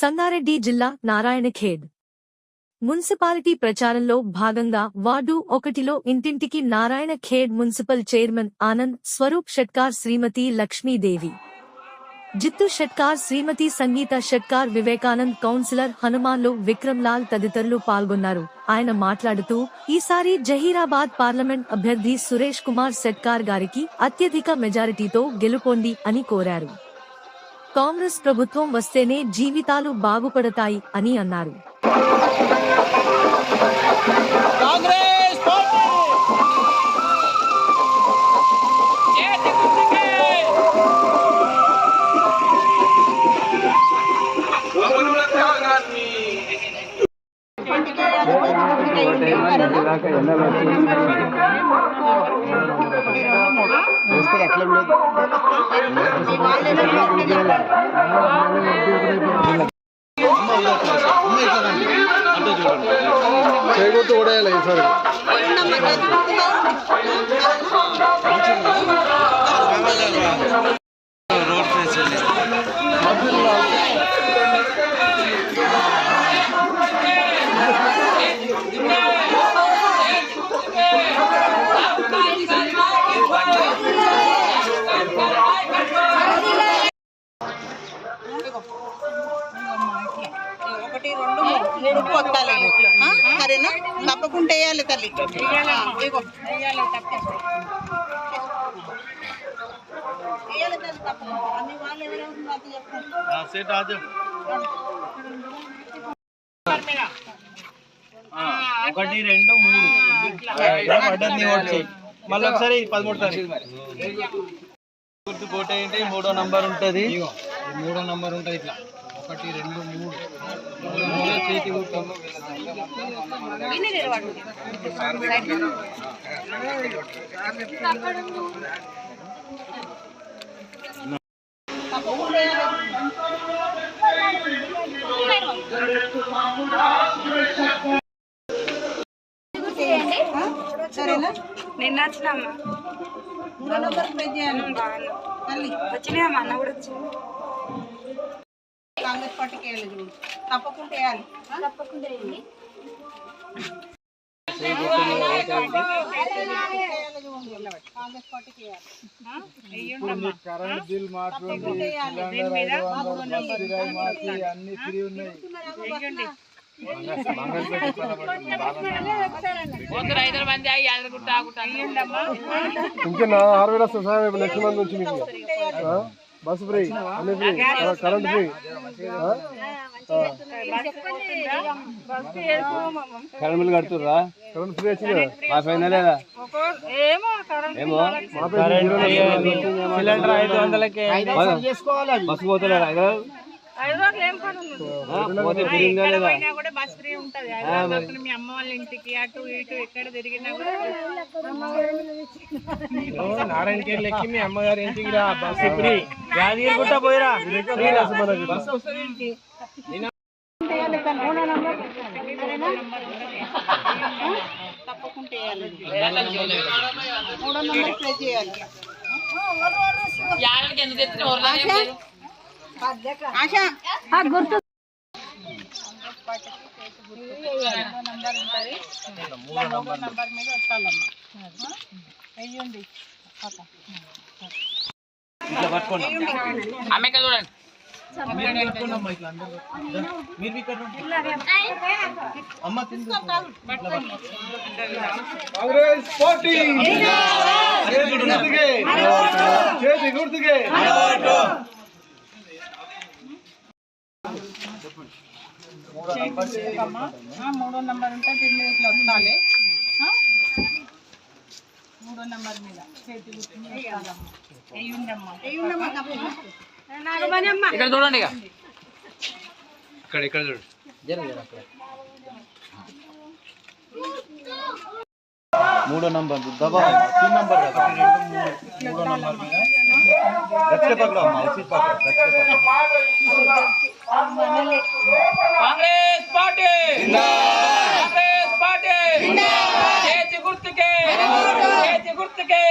సంగారెడ్డి జిల్లా నారాయణఖేడ్. మున్సిపాలిటీ ప్రచారంలో భాగంగా వార్డు ఒకటిలో ఇంటింటికి Narayan Khed municipal chairman Anand Swaroop Shatkar Shrimati Lakshmidevi. Jithu Shatkar Shrimati Sangeetha Shatkar Vivekanand councillor Hanumanlu Vikram Lal తదితరులు పాల్గొన్నారు. ఆయన మాట్లాడుతూ ఈసారి జహీరాబాద్ పార్లమెంట్ అభ్యర్థి సురేష్ కుమార్ షట్కార్ గారికి అత్యధిక మెజారిటీతో గెలుపొంది అని కోరారు. కాంగ్రెస్ ప్రభుత్వం వస్తేనే జీవితాలు బాగుపడతాయి అని అన్నారు. కాంగ్రెస్ పార్టీ చేతి గుర్తుకే చేయకూడదు కూడా ఈసారి ఒకటి సరేనా? తప్పకుండా వేయాలి తల్లి. ఒకటి రెండు మూడు. మళ్ళీ ఒకసారి పదమూడు తారీఖు. గుర్తు కోట ఏంటి? మూడో నంబర్ ఉంటది. మూడో నంబర్ ఉంటది ఇట్లా. ఒకటి రెండు మూడు. చేతి సరేనా నిన్న వచ్చినమ్మా మూడో నంబర్ ప్రెస్ చేయాలి. వచ్చినాయమ్మా అన్న కూడా వచ్చింది. కాంగ్రెస్ పార్టీకి చూడు. తప్పకుండా వేయాలి. కరెంట్ బిల్ అన్ని ఫ్రీ ఉన్నాయి. నా ఆరు వేలు వస్తుంది సార్ ఇప్పుడు నెక్స్ట్ మంత్ నుంచి మీకు ఆ? Bus free. అన్ని free. Current free. Current bill కడుతుర్రా? Current free వచ్చింది? మా పైన లేదా? ఏమో కరెంట్ ఏమో? మా పైన సిలిండర్ ఐదు వందలకి. బస్సు పోతలేదా పోతే కూడా బస్ ఫ్రీ ఉంటది. హైదరాబాద్ మీ అమ్మ వాళ్ళ ఇంటికి అటు ఇటు ఎక్కడ తిరిగినా కూడా నారాయణకేర్ లెక్కి మీ అమ్మగారి ఇంటికి రా బస్సు ఫ్రీ. యాదగిరి గుట్ట పోయిరా? బస్సు వస్తుంది తప్పకుండా మూడో నంబర్ ప్రెస్ చేయాలి. ఆశ గుర్తు నంబర్ ఉంటుంది మూడో నంబర్ మీద వస్తాలమ్మా వెయ్యండి ఇట్లా పట్టుకోండి. కాంగ్రెస్ పార్టీ చేతి గుర్తుకే మూడో నంబర్ ఉంటే దీని మీద ఇట్లా వస్తాలి ఆ? మూడో నంబర్ మీద చేతి గుర్తు మీద వస్తాలమ్మా. వెయ్యండమ్మా వెయ్యండమ్మా తప్పకుండా. ఇక్కడ చూడండి ఇక ఇక్కడ ఇక్కడ చూడు మూడో నంబర్ దబా तीन नंबर का మూడో నంబర్ మీద గట్టిగా పకడో అమ్మా ఉసి పకడో గట్టిగా పకడో కాంగ్రెస్ పార్టీ! కాంగ్రెస్ పార్టీ! చేతి గుర్తుకే! చేతి గుర్తుకే!